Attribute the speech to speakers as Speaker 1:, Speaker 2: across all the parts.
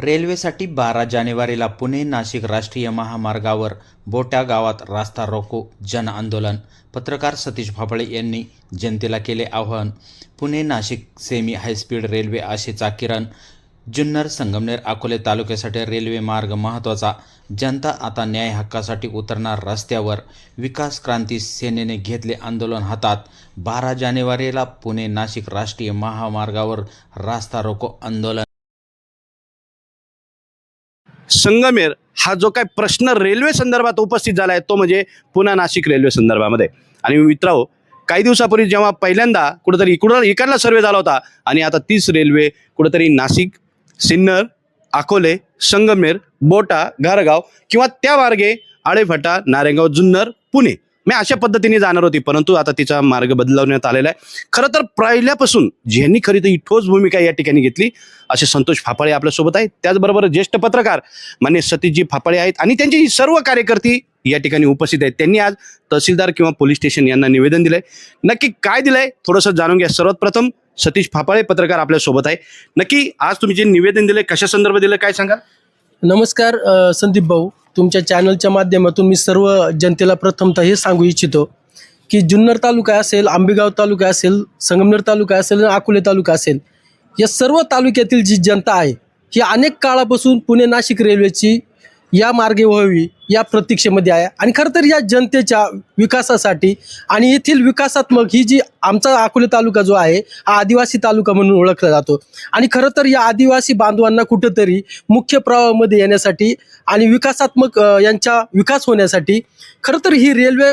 Speaker 1: रेल्वेसाठी बारा जानेवारीला पुणे नाशिक राष्ट्रीय महामार्गावर बोट्या गावात रास्ता रोको जन आंदोलन. पत्रकार सतीश फाफळे यांनी जनतेला केले आवाहन. Pune Nashik semi high speed railway आशेचा किरण. जुन्नर संगमनेर अकोले तालुक्यासाठी रेल्वे मार्ग महत्त्वाचा. जनता आता न्याय हक्कासाठी उतरणार रस्त्यावर. विकास क्रांती सेनेने घेतले आंदोलन हातात. बारा जानेवारीला पुणे नाशिक राष्ट्रीय महामार्गावर रास्ता रोको आंदोलन.
Speaker 2: संगमेर हा जो काय प्रश्न रेल्वे संदर्भात उपस्थित झाला आहे तो म्हणजे पुन्हा नाशिक रेल्वे संदर्भामध्ये. आणि मित्रांनो काही दिवसापूर्वी जेव्हा पहिल्यांदा कुठंतरी इकडं इकडला सर्वे झाला होता आणि आता तीच रेल्वे कुठंतरी नाशिक सिन्नर अकोले संगमेर बोटा घारगाव किंवा त्या मार्गे आळेफटा नारेगाव जुन्नर पुणे मी अशा पद्धतीने जाणार होती परंतु आता तिचा मार्ग बदलवण्यात आलेला आहे. खरं तर पहिल्यापासून ज्यांनी खरी तर ही ठोस भूमिका या ठिकाणी घेतली असे संतोष फाफाळे आपल्यासोबत आहेत. त्याचबरोबर ज्येष्ठ पत्रकार मान्य सतीशजी फापाळे आहेत आणि त्यांची सर्व कार्यकर्ती या ठिकाणी उपस्थित आहेत. त्यांनी आज तहसीलदार किंवा पोलीस स्टेशन यांना निवेदन दिलंय. नक्की काय दिलंय? थोडंसं जाणून घ्या. सर्वात प्रथम सतीश फापाळे पत्रकार आपल्यासोबत आहे. नक्की आज तुम्ही जे निवेदन दिले कशा संदर्भ दिलं काय सांगा
Speaker 3: नमस्कार संदीप भाऊ. तुमच्या चॅनलच्या माध्यमातून मी सर्व जनतेला प्रथमतः हे सांगू इच्छितो की जुन्नर तालुका असेल आंबेगाव तालुका असेल संगमनेर तालुका असेल आणि अकोले तालुका असेल या सर्व तालुक्यातील जी जनता आहे ही अनेक काळापासून पुणे नाशिक रेल्वेची या मार्गे व्हावी या प्रतीक्षेमध्ये आहे. आणि खरं तर या जनतेच्या विकासासाठी आणि येथील विकासात्मक ही जी आमचा अकोले तालुका जो आहे हा आदिवासी तालुका म्हणून ओळखला जातो. आणि खरं तर या आदिवासी बांधवांना कुठंतरी मुख्य प्रवाहामध्ये येण्यासाठी आणि विकासात्मक यांचा विकास होण्यासाठी खरं तर ही रेल्वे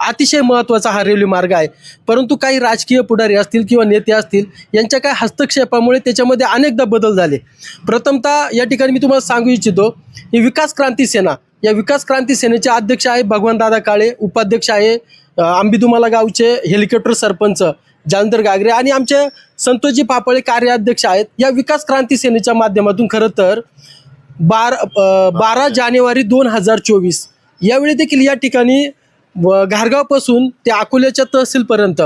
Speaker 3: अतिशय महत्त्वाचा हा रेल्वे मार्ग आहे. परंतु काही राजकीय पुढारी असतील किंवा नेते असतील यांच्या काही हस्तक्षेपामुळे त्याच्यामध्ये अनेकदा बदल झाले. प्रथमतः या ठिकाणी मी तुम्हाला सांगू इच्छितो ही विकास क्रांती सेना. या विकास क्रांती सेनेचे अध्यक्ष आहे भगवान दादा काळे उपाध्यक्ष आहे आंबीदुमाला गावचे हेलिकॉप्टर सरपंच जालंधर गागरे आणि आमचे संतोषजी पापळे कार्याध्यक्ष आहेत. या विकास क्रांती सेनेच्या माध्यमातून खरं तर बार बारा जानेवारी दोन हजार चोवीस. यावेळी देखील या ठिकाणी व घारगावपासून ते अकोल्याच्या तहसीलपर्यंत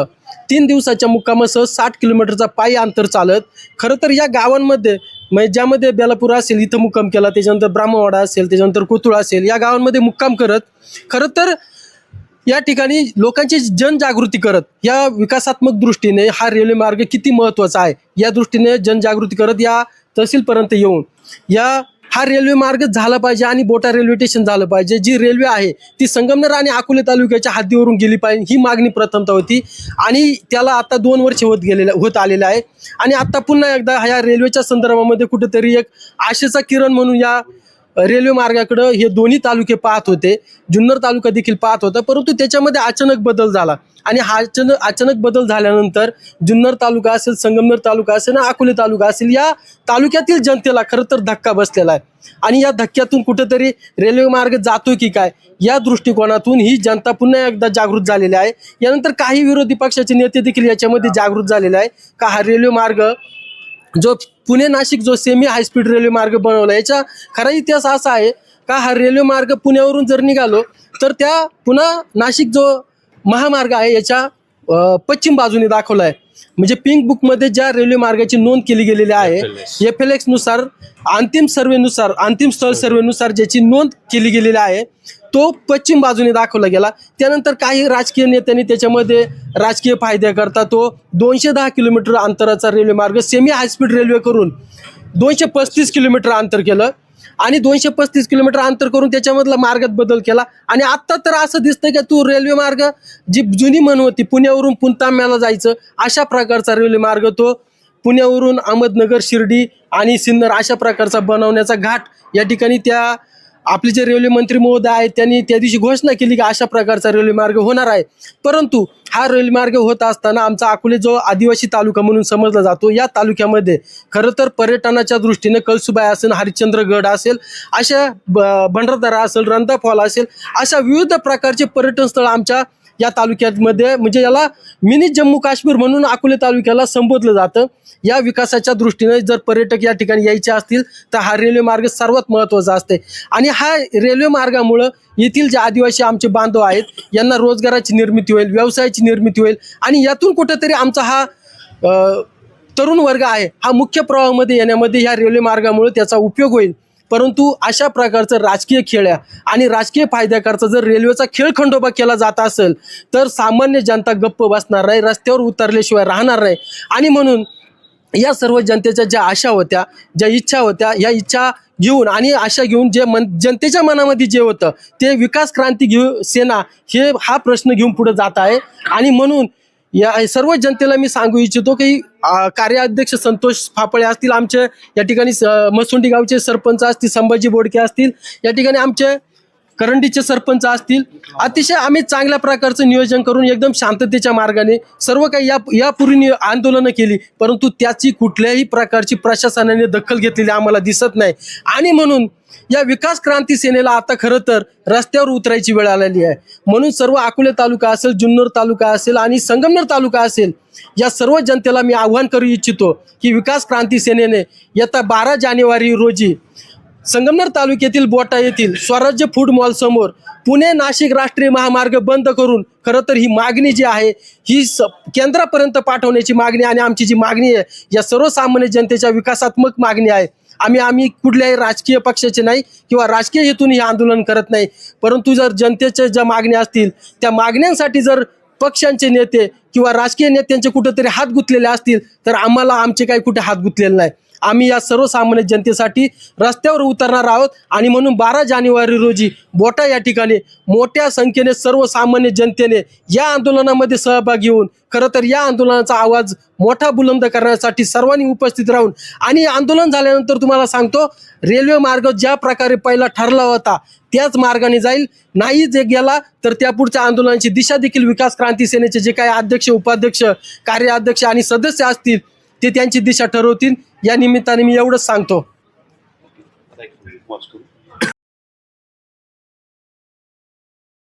Speaker 3: तीन दिवसाच्या मुक्कामासह साठ किलोमीटरचा पायी अंतर चालत खरं तर या गावांमध्ये म्हणजे ज्यामध्ये बेलापूर असेल इथं मुक्काम केला त्याच्यानंतर ब्राह्मवाडा असेल त्याच्यानंतर कोथुळ असेल या गावांमध्ये मुक्काम करत खरं तर या ठिकाणी लोकांची जनजागृती करत या विकासात्मक दृष्टीने हा रेल्वे मार्ग किती महत्त्वाचा आहे या दृष्टीने जनजागृती करत या तहसीलपर्यंत येऊन या हा रेल्वे मार्ग झाला पाहिजे आणि बोटा रेल्वे स्टेशन झालं पाहिजे. जी रेल्वे आहे ती संगमनेर आणि अकोले तालुक्याच्या हद्दीवरून गेली पाहिजे ही मागणी प्रथमतः होती. आणि त्याला आता दोन वर्ष होत गेलेलं होत आलेलं आहे. आणि आता पुन्हा एकदा ह्या रेल्वेच्या संदर्भामध्ये कुठेतरी एक आशेचा किरण म्हणून या रेल्वे मार्गाकडं हे दोन्ही तालुके पाहत होते. जुन्नर तालुका देखील पाहत होता. परंतु त्याच्यामध्ये अचानक बदल झाला. आणि हा अचानक अचानक बदल झाल्यानंतर जुन्नर तालुका असेल संगमनेर तालुका असेल ना अकोले तालुका असेल या तालुक्यातील जनतेला खरं तर धक्का बसलेला आहे. आणि या धक्क्यातून कुठेतरी रेल्वे मार्ग जातो की काय? या दृष्टिकोनातून ही जनता पुन्हा एकदा जागृत झालेली आहे. यानंतर काही विरोधी पक्षाचे नेते देखील याच्यामध्ये जागृत झालेले आहे. का हा रेल्वे मार्ग जो पुणे नाशिक जो सेमी हायस्पीड रेल्वे मार्ग बनवला याचा खरा इतिहास असा आहे का हा रेल्वे मार्ग पुण्यावरून जर निघालो तर त्या पुन्हा नाशिक जो महामार्ग आहे याच्या पश्चिम बाजूने दाखवला आहे. म्हणजे पिंक बुकमध्ये ज्या रेल्वे मार्गाची नोंद केली गेलेली आहे एफ एलनुसार अंतिम सर्वेनुसार अंतिम स्थळ सर्वेनुसार ज्याची नोंद केली गेलेली आहे तो पश्चिम बाजूने दाखवला गेला. त्यानंतर काही राजकीय नेत्यांनी त्याच्यामध्ये राजकीय फायद्याकरता तो दोनशे दहा किलोमीटर अंतराचा रेल्वे मार्ग सेमी हायस्पीड रेल्वे करून दोनशे पस्तीस किलोमीटर अंतर केलं आणि दोनशे पस्तीस किलोमीटर अंतर करून त्याच्यामधला मार्गात बदल केला. आणि आत्ता तर असं दिसतं की तू रेल्वे मार्ग जी जुनी म्हण होती पुण्यावरून पुणतांब्याला जायचं अशा प्रकारचा रेल्वे मार्ग तो पुण्यावरून अहमदनगर शिर्डी आणि सिन्नर अशा प्रकारचा बनवण्याचा घाट या ठिकाणी त्या आपले जे रेल्वे मंत्री महोदय आहेत त्यांनी त्या दिवशी घोषणा केली की अशा प्रकारचा रेल्वे मार्ग होणार आहे. परंतु हा रेल्वे मार्ग होत असताना आमचा अकोले जो आदिवासी तालुका म्हणून समजला जातो या तालुक्यामध्ये खरं तर पर्यटनाच्या दृष्टीने कळसुबाई असेल हरिश्चंद्रगड असेल अशा ब- असेल रंधा फॉल असेल अशा विविध प्रकारचे पर्यटन स्थळ आमच्या या तालुक्यामध्ये म्हणजे याला मिनी जम्मू काश्मीर म्हणून अकोले तालुक्याला संबोधलं जातं. या विकासाच्या दृष्टीने जर पर्यटक या ठिकाणी यायचे असतील तर हा रेल्वे मार्ग सर्वात महत्त्वाचा असते. आणि हा रेल्वे मार्गामुळं येथील जे आदिवासी आमचे बांधव आहेत यांना रोजगाराची निर्मिती होईल व्यवसायाची निर्मिती होईल. आणि यातून कुठंतरी आमचा हा तरुण वर्ग आहे हा मुख्य प्रवाहामध्ये येण्यामध्ये ह्या रेल्वे मार्गामुळे त्याचा उपयोग होईल. परंतु अशा प्रकारचं राजकीय खेळ्या आणि राजकीय फायद्याकरचा जर रेल्वेचा खेळ खंडोबा केला जात असेल तर सामान्य जनता गप्प बसणार नाही रस्त्यावर उतरल्याशिवाय राहणार नाही. आणि म्हणून या सर्व जनतेच्या ज्या आशा होत्या ज्या इच्छा होत्या या इच्छा घेऊन आणि आशा घेऊन जे मन जनतेच्या मनामध्ये जे होतं ते विकास क्रांती घेऊ सेना हे हा प्रश्न घेऊन पुढे जात आहे. आणि म्हणून या सर्व जनतेला मी सांगू इच्छितो की कार्याध्यक्ष संतोष फापळे असतील आमचे या ठिकाणी स- मसुंडी गावचे सरपंच असतील संभाजी बोडके असतील या ठिकाणी आमचे करंडीचे सरपंच असतील अतिशय आम्ही चांगल्या प्रकारचं नियोजन करून एकदम शांततेच्या मार्गाने सर्व काही या यापूर्वी आंदोलनं केली परंतु त्याची कुठल्याही प्रकारची प्रशासनाने दखल घेतलेली आम्हाला दिसत नाही. आणि म्हणून या विकास क्रांती सेनेला आता खरं तर रस्त्यावर उतरायची वेळ आलेली आहे. म्हणून सर्व अकोले तालुका असेल जुन्नर तालुका असेल आणि संगमनेर तालुका असेल या सर्व जनतेला मी आव्हान करू इच्छितो की विकास क्रांती सेनेने येत्या बारा जानेवारी रोजी संगमनेर तालुक्यातील बोटा येथील स्वराज्य फूड मॉल समोर पुणे नाशिक राष्ट्रीय महामार्ग बंद करून खरं तर ही मागणी जी आहे ही स केंद्रापर्यंत पाठवण्याची मागणी आणि आमची जी मागणी आहे या सर्वसामान्य जनतेच्या विकासात्मक मागणी आहे. आम्ही आम्ही कुठल्याही राजकीय पक्षाचे नाही किंवा राजकीय हेतून हे आंदोलन करत नाही. परंतु जर जनतेच्या ज्या मागण्या असतील त्या मागण्यांसाठी जर पक्षांचे नेते किंवा राजकीय नेत्यांचे कुठेतरी हात गुंतलेले असतील तर आम्हाला आमचे काही कुठे हात गुंतलेले नाही. आम्ही या सर्वसामान्य जनतेसाठी रस्त्यावर उतरणार आहोत आणि म्हणून बारा जानेवारी रोजी बोटा या ठिकाणी मोठ्या संख्येने सर्वसामान्य जनतेने या आंदोलनामध्ये सहभाग घेऊन खरं तर या आंदोलनाचा आवाज मोठा बुलंद करण्यासाठी सर्वांनी उपस्थित राहून आणि आंदोलन झाल्यानंतर तुम्हाला सांगतो रेल्वे मार्ग ज्या प्रकारे पहिला ठरला होता त्याच मार्गाने जाईल. नाही जे गेला तर त्या पुढच्या आंदोलनाची दिशा देखील विकास क्रांती सेनेचे जे काही अध्यक्ष उपाध्यक्ष कार्याध्यक्ष आणि सदस्य असतील ते त्यांची दिशा ठरवतील. या निमित्ताने मी एवढंच सांगतो.